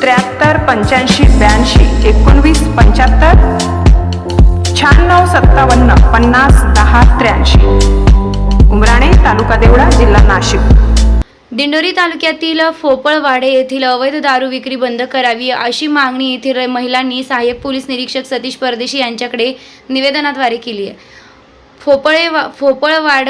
त्र्याहत्तर पंच्याऐंशी ब्याऐंशी एकोणवीस पंच्याहत्तर शहाण्णव सत्तावन्न पन्नास दहा त्र्याऐंशी. उमराणे तालुका देवळा जिल्हा नाशिक. दिंडोरी तालुक्यातील फोपळवाडे येथील अवैध दारू विक्री बंद करावी अशी मागणी येथील महिलांनी सहाय्यक पोलीस निरीक्षक सतीश परदेशी यांच्याकडे निवेदनाद्वारे केली आहे. फोपळे वा फोपळवाड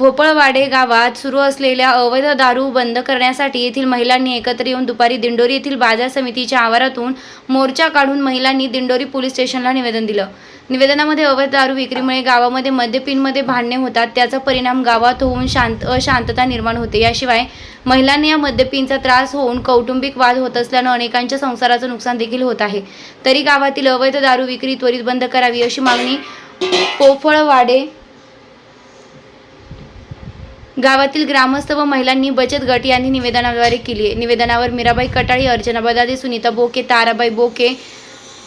भोपळवाडे गावात सुरू असलेल्या अवैध दारू बंद करण्यासाठी येथील महिलांनी एकत्र येऊन दुपारी दिंडोरी येथील बाजार समितीच्या आवारातून मोर्चा काढून महिलांनी दिंडोरी पोलीस स्टेशनला निवेदन दिलं. निवेदनामध्ये अवैध दारू विक्रीमुळे गावामध्ये मद्यपिनमध्ये भांडणे होतात त्याचा परिणाम गावात होऊन शांत अशांतता निर्माण होते. याशिवाय महिलांना या मद्यपिनचा त्रास होऊन कौटुंबिक वाद होत असल्यानं अनेकांच्या संसाराचं नुकसान देखील होत आहे. तरी गावातील अवैध दारू विक्री त्वरित बंद करावी अशी मागणी पोफळवाडे गावातील ग्रामस्थ व महिलांनी बचत गट यांनी निवेदनाद्वारे केली आहे. निवेदनावर मीराबाई कटाळी अर्चना बदादे सुनीता बोके ताराबाई बोके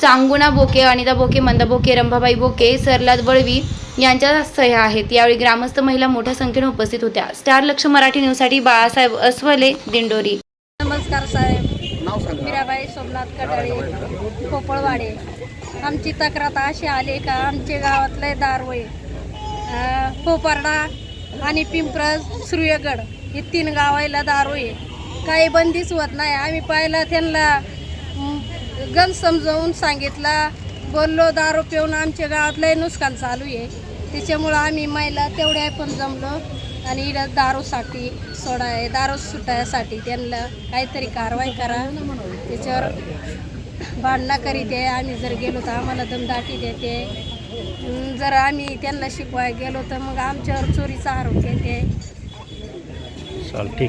चांगुणा बोके अनिता बोके मंदा बोके रंभाबाई बोके सरलाद वळवी यांच्या सह्या आहेत. यावेळी ग्रामस्थ महिला मोठ्या संख्येने उपस्थित होत्या. स्टार लक्ष मराठी न्यूजसाठी बाळासाहेब अस्वले दिंडोरी. नमस्कार साहेब. मीराबाई सोमनाथ कटाळे पोपळवाडे आमची तक्रार अशी आली का आमच्या गावातले दारवय पोपारडा आणि पिंपरज सूर्यगड हे तीन गावायला दारू आहे. काही बंदीच होत नाही. आम्ही पाहिलं त्यांना म, गण समजावून सांगितला बोललो दारू पिऊन आमच्या गावातलंही नुकसान चालू आहे. त्याच्यामुळं आम्ही महिला तेवढ्या पण जमलो. आणि इकडं दारूसाठी सोडाय दारू सुटायसाठी त्यांना काहीतरी कारवाई करा. त्याच्यावर भांडणं करीत आहे. आम्ही जर गेलो तर आम्हाला दमदाटी देते. जर आम्ही त्यांना शिकवाय गेलो तर मग आमच्यावर चोरीचा आरोप येते. चाल ठीक